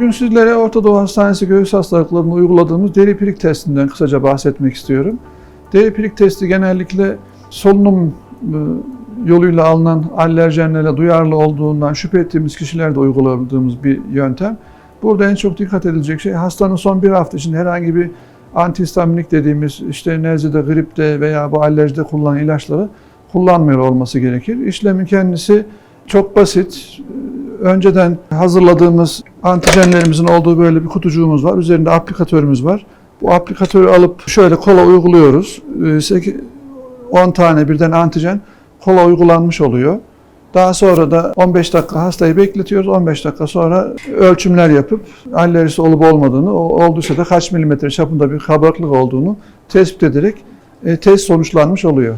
Bugün sizlere Orta Doğu Hastanesi göğüs hastalıklarında uyguladığımız deri pirik testinden kısaca bahsetmek istiyorum. Deri pirik testi genellikle solunum e, yoluyla alınan alerjenlere duyarlı olduğundan şüphe ettiğimiz kişilerde uyguladığımız bir yöntem. Burada en çok dikkat edilecek şey hastanın son bir hafta içinde herhangi bir antihistaminik dediğimiz işte nezlede, gripte veya bu alerjide kullanılan ilaçları kullanmıyor olması gerekir. İşlemin kendisi çok basit. Önceden hazırladığımız antijenlerimizin olduğu böyle bir kutucuğumuz var. Üzerinde aplikatörümüz var. Bu aplikatörü alıp şöyle kola uyguluyoruz. Ee, seki- 10 tane birden antijen kola uygulanmış oluyor. Daha sonra da 15 dakika hastayı bekletiyoruz. 15 dakika sonra ölçümler yapıp alerjisi olup olmadığını, olduysa da kaç milimetre çapında bir kabarıklık olduğunu tespit ederek e, test sonuçlanmış oluyor.